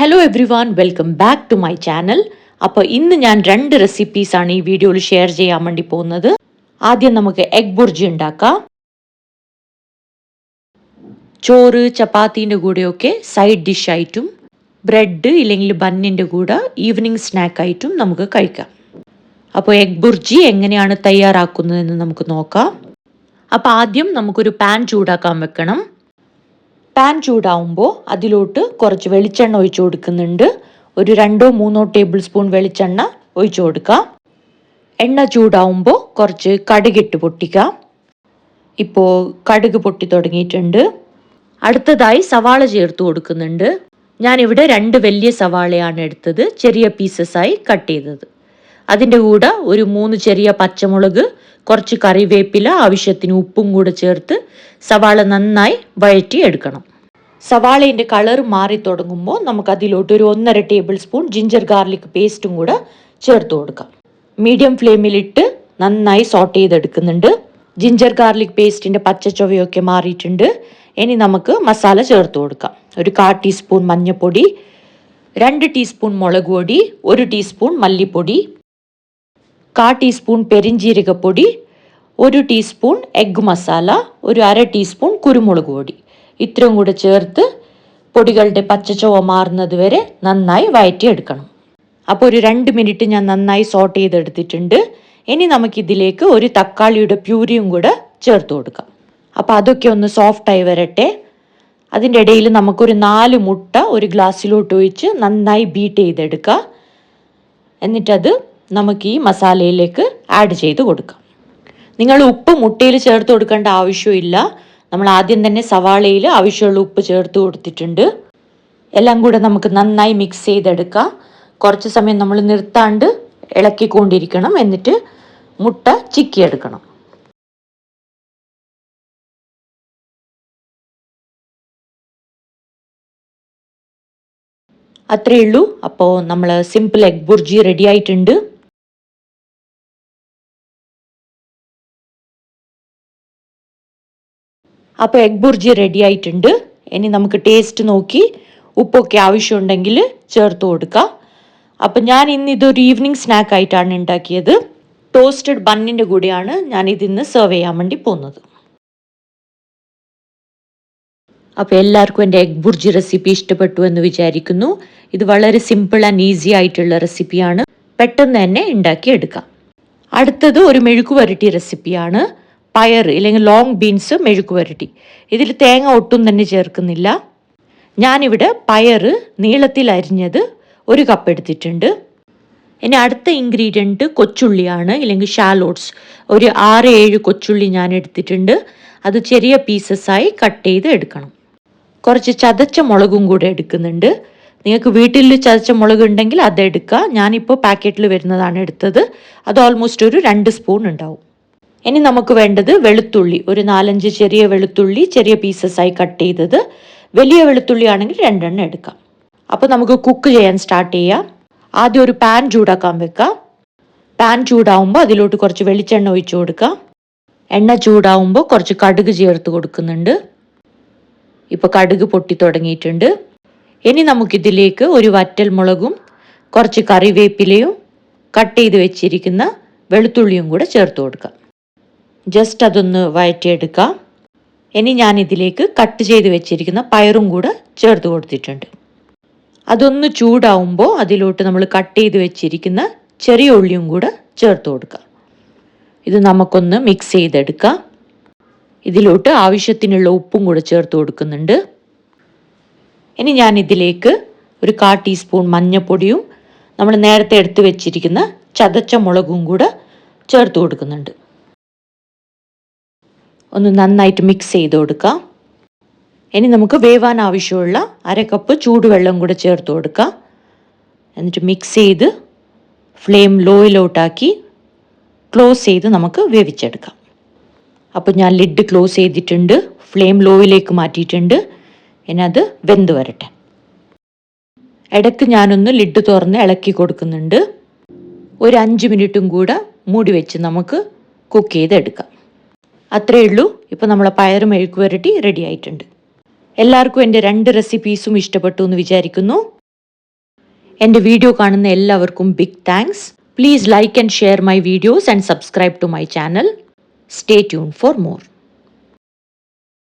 Hello everyone welcome back to my channel അപ്പോൾ ഇന്ന് ഞാൻ രണ്ട് റെസിപ്പീസാണ് ഈ വീഡിയോയിൽ ഷെയർ ചെയ്യാൻ വേണ്ടി പോകുന്നത്. ആദ്യം നമുക്ക് എഗ് ബുർജി ഉണ്ടാക്കാം. ചോറ് ചപ്പാത്തീന്റെ കൂടെയൊക്കെ സൈഡ് ഡിഷായിട്ടും ബ്രെഡ് ഇല്ലെങ്കിൽ ബന്നിന്റെ കൂടെ ഈവനിങ് സ്നാക്കായിട്ടും നമുക്ക് കഴിക്കാം. അപ്പോൾ എഗ് ബുർജി എങ്ങനെയാണ് തയ്യാറാക്കുന്നതെന്ന് നമുക്ക് നോക്കാം. അപ്പോൾ ആദ്യം നമുക്കൊരു പാൻ ചൂടാക്കാൻ വെക്കണം. പാൻ ചൂടാവുമ്പോൾ അതിലോട്ട് കുറച്ച് വെളിച്ചെണ്ണ ഒഴിച്ചു കൊടുക്കുന്നുണ്ട്. ഒരു രണ്ടോ മൂന്നോ ടേബിൾ സ്പൂൺ വെളിച്ചെണ്ണ ഒഴിച്ചു കൊടുക്കാം. എണ്ണ ചൂടാവുമ്പോൾ കുറച്ച് കടുകിട്ട് പൊട്ടിക്കാം. ഇപ്പോൾ കടുക് പൊട്ടി തുടങ്ങിയിട്ടുണ്ട്. അടുത്തതായി സവാള ചേർത്ത് കൊടുക്കുന്നുണ്ട്. ഞാനിവിടെ രണ്ട് വലിയ സവാളയാണ് എടുത്തത്. ചെറിയ പീസസായി കട്ട് ചെയ്തത്. അതിന്റെ കൂടെ ഒരു മൂന്ന് ചെറിയ പച്ചമുളക് കുറച്ച് കറിവേപ്പില ആവശ്യത്തിന് ഉപ്പും കൂടെ ചേർത്ത് സവാള നന്നായി വഴറ്റി എടുക്കണം. സവാളേന്റെ കളർ മാറി തുടങ്ങുമ്പോൾ നമുക്ക് അതിലോട്ട് ഒരു ഒന്നര ടേബിൾ സ്പൂൺ ജിഞ്ചർ ഗാർലിക് പേസ്റ്റും കൂടെ ചേർത്ത് കൊടുക്കാം. മീഡിയം ഫ്ലെയിമിലിട്ട് നന്നായി സോട്ട് ചെയ്തെടുക്കുന്നുണ്ട്. ജിഞ്ചർ ഗാർലിക് പേസ്റ്റിന്റെ പച്ചച്ചുവയൊക്കെ മാറിയിട്ടുണ്ട്. ഇനി നമുക്ക് മസാല ചേർത്ത് കൊടുക്കാം. ഒരു കാ ടീസ്പൂൺ മഞ്ഞൾപ്പൊടി രണ്ട് ടീസ്പൂൺ മുളക് പൊടി ഒരു ടീസ്പൂൺ മല്ലിപ്പൊടി കാ ടീസ്പൂൺ പെരിഞ്ജീരകപ്പൊടി ഒരു ടീസ്പൂൺ എഗ് മസാല ഒരു അര ടീസ്പൂൺ കുരുമുളക് പൊടി. ഇത്രയും കൂടെ ചേർത്ത് പൊടികളുടെ പച്ചച്ചുവ മാറുന്നത് വരെ നന്നായി വയറ്റിയെടുക്കണം. അപ്പോൾ ഒരു രണ്ട് മിനിറ്റ് ഞാൻ നന്നായി സോട്ട് ചെയ്തെടുത്തിട്ടുണ്ട്. ഇനി നമുക്കിതിലേക്ക് ഒരു തക്കാളിയുടെ പ്യൂരിയും കൂടെ ചേർത്ത് കൊടുക്കാം. അപ്പോൾ അതൊക്കെ ഒന്ന് സോഫ്റ്റായി വരട്ടെ. അതിന്റെ ഇടയിൽ നമുക്കൊരു നാല് മുട്ട ഒരു ഗ്ലാസ്സിലോട്ട് ഒഴിച്ച് നന്നായി ബീറ്റ് ചെയ്തെടുക്കുക എന്നിട്ടത് നമുക്ക് ഈ മസാലയിലേക്ക് ആഡ് ചെയ്ത് കൊടുക്കാം. നിങ്ങൾ ഉപ്പ് മുട്ടയിൽ ചേർത്ത് കൊടുക്കേണ്ട ആവശ്യമില്ല. നമ്മൾ ആദ്യം തന്നെ സവാളയിൽ ആവശ്യമുള്ള ഉപ്പ് ചേർത്ത് കൊടുത്തിട്ടുണ്ട്. എല്ലാം കൂടെ നമുക്ക് നന്നായി മിക്സ് ചെയ്തെടുക്കാം. കുറച്ച് സമയം നമ്മൾ നിർത്താണ്ട് ഇളക്കിക്കൊണ്ടിരിക്കണം. എന്നിട്ട് മുട്ട ചിക്കി എടുക്കണം അത്രയേ ഉള്ളൂ. അപ്പോൾ നമ്മൾ സിമ്പിൾ എഗ് ബുർജി റെഡി ആയിട്ടുണ്ട്. അപ്പോൾ എഗ് ബുർജി റെഡി ആയിട്ടുണ്ട്. ഇനി നമുക്ക് ടേസ്റ്റ് നോക്കി. ഉപ്പൊക്കെ ആവശ്യമുണ്ടെങ്കിൽ ചേർത്ത് കൊടുക്കാം. അപ്പം ഞാൻ ഇന്ന് ഇതൊരു ഈവനിങ് സ്നാക്ക് ആയിട്ടാണ് ഉണ്ടാക്കിയത്. ടോസ്റ്റഡ് ബണ്ണിന്റെ കൂടെയാണ് ഞാൻ ഇതിന്ന് സെർവ് ചെയ്യാൻ വേണ്ടി പോകുന്നത്. അപ്പോൾ എല്ലാവർക്കും എന്റെ എഗ് ബുർജി റെസിപ്പി ഇഷ്ടപ്പെട്ടു എന്ന് വിചാരിക്കുന്നു. ഇത് വളരെ സിമ്പിൾ ആൻഡ് ഈസി ആയിട്ടുള്ള റെസിപ്പിയാണ് പെട്ടെന്ന് തന്നെ ഉണ്ടാക്കിയെടുക്കാം. അടുത്തത് ഒരു മെഴുക്ക് വരട്ടി റെസിപ്പിയാണ് പയർ അല്ലെങ്കിൽ ലോങ് ബീൻസ് മെഴുക്ക് വരട്ടി ഇതിൽ തേങ്ങ ഒട്ടും തന്നെ ചേർക്കുന്നില്ല. ഞാനിവിടെ പയർ നീളത്തിൽ അരിഞ്ഞത് ഒരു കപ്പ് എടുത്തിട്ടുണ്ട്. ഇനി അടുത്ത ഇൻഗ്രീഡിയന്റ് കൊച്ചുള്ളിയാണ് ഇല്ലെങ്കിൽ ഷാലോട്ട്സ് ഒരു ആറ് ഏഴ് കൊച്ചുള്ളി ഞാൻ എടുത്തിട്ടുണ്ട്. അത് ചെറിയ പീസസ്സായി കട്ട് ചെയ്ത് എടുക്കണം. കുറച്ച് ചതച്ച മുളകും കൂടെ എടുക്കുന്നുണ്ട്. നിങ്ങൾക്ക് വീട്ടിൽ ചതച്ച മുളക് ഉണ്ടെങ്കിൽ അതെടുക്കുക ഞാനിപ്പോൾ പാക്കറ്റിൽ വരുന്നതാണ് എടുത്തത്. അത് ഓൾമോസ്റ്റ് ഒരു രണ്ട് സ്പൂൺ ഉണ്ടാവും. ഇനി നമുക്ക് വേണ്ടത് വെളുത്തുള്ളി. ഒരു നാലഞ്ച് ചെറിയ വെളുത്തുള്ളി ചെറിയ പീസസായി കട്ട് ചെയ്തത്. വലിയ വെളുത്തുള്ളി ആണെങ്കിൽ രണ്ടെണ്ണം എടുക്കാം. അപ്പോൾ നമുക്ക് കുക്ക് ചെയ്യാൻ സ്റ്റാർട്ട് ചെയ്യാം. ആദ്യം ഒരു പാൻ ചൂടാക്കാൻ വെക്കാം. പാൻ ചൂടാവുമ്പോൾ അതിലോട്ട് കുറച്ച് വെളിച്ചെണ്ണ ഒഴിച്ചു കൊടുക്കാം. എണ്ണ ചൂടാവുമ്പോൾ കുറച്ച് കടുക് ചേർത്ത് കൊടുക്കുന്നുണ്ട്. ഇപ്പോൾ കടുക് പൊട്ടി തുടങ്ങിയിട്ടുണ്ട്. ഇനി നമുക്കിതിലേക്ക് ഒരു വറ്റൽ മുളകും കുറച്ച് കറിവേപ്പിലയും കട്ട് ചെയ്ത് വെച്ചിരിക്കുന്ന വെളുത്തുള്ളിയും കൂടെ ചേർത്ത് കൊടുക്കാം. ജസ്റ്റ് അതൊന്ന് വഴറ്റിയെടുക്കാം ഇനി ഞാൻ ഇതിലേക്ക് കട്ട് ചെയ്ത് വെച്ചിരിക്കുന്ന പയറും കൂടെ ചേർത്ത് കൊടുത്തിട്ടുണ്ട്. അതൊന്ന് ചൂടാവുമ്പോൾ അതിലോട്ട് നമ്മൾ കട്ട് ചെയ്ത് വെച്ചിരിക്കുന്ന ചെറിയ ഉള്ളിയും കൂടെ ചേർത്ത് കൊടുക്കാം. ഇത് നമുക്കൊന്ന് മിക്സ് ചെയ്തെടുക്കാം. ഇതിലോട്ട് ആവശ്യത്തിനുള്ള ഉപ്പും കൂടെ ചേർത്ത് കൊടുക്കുന്നുണ്ട്. ഇനി ഞാൻ ഇതിലേക്ക് ഒരു കാ ടീസ്പൂൺ മഞ്ഞൾപ്പൊടിയും നമ്മൾ നേരത്തെ എടുത്ത് വെച്ചിരിക്കുന്ന ചതച്ച മുളകും കൂടെ ചേർത്ത് കൊടുക്കുന്നുണ്ട്. ഒന്ന് നന്നായിട്ട് മിക്സ് ചെയ്ത് കൊടുക്കുക ഇനി നമുക്ക് വേവാൻ ആവശ്യമുള്ള അര കപ്പ് ചൂടുവെള്ളം കൂടെ ചേർത്ത് കൊടുക്കുക എന്നിട്ട് മിക്സ് ചെയ്ത് ഫ്ലെയിം ലോയിലോട്ടാക്കി ക്ലോസ് ചെയ്ത് നമുക്ക് വേവിച്ചെടുക്കാം. അപ്പോൾ ഞാൻ ലിഡ് ക്ലോസ് ചെയ്തിട്ടുണ്ട്. ഫ്ലെയിം ലോയിലേക്ക് മാറ്റിയിട്ടുണ്ട്. ഇനി അത് വെന്ത് വരട്ടെ. ഇടയ്ക്ക് ഞാനൊന്ന് ലിഡ് തുറന്ന് ഇളക്കി കൊടുക്കുന്നുണ്ട്. ഒരു അഞ്ച് മിനിറ്റും കൂടെ മൂടി വെച്ച് നമുക്ക് കുക്ക് ചെയ്തെടുക്കാം. അത്രയേ ഉള്ളൂ. ഇപ്പോൾ നമ്മളെ പയർ മെഴുക്ക് വരട്ടി റെഡി ആയിട്ടുണ്ട്. എല്ലാവർക്കും എന്റെ രണ്ട് റെസിപ്പീസും ഇഷ്ടപ്പെട്ടു എന്ന് വിചാരിക്കുന്നു. എന്റെ വീഡിയോ കാണുന്ന എല്ലാവർക്കും big thanks please like and share my videos and subscribe to my channel stay tune for more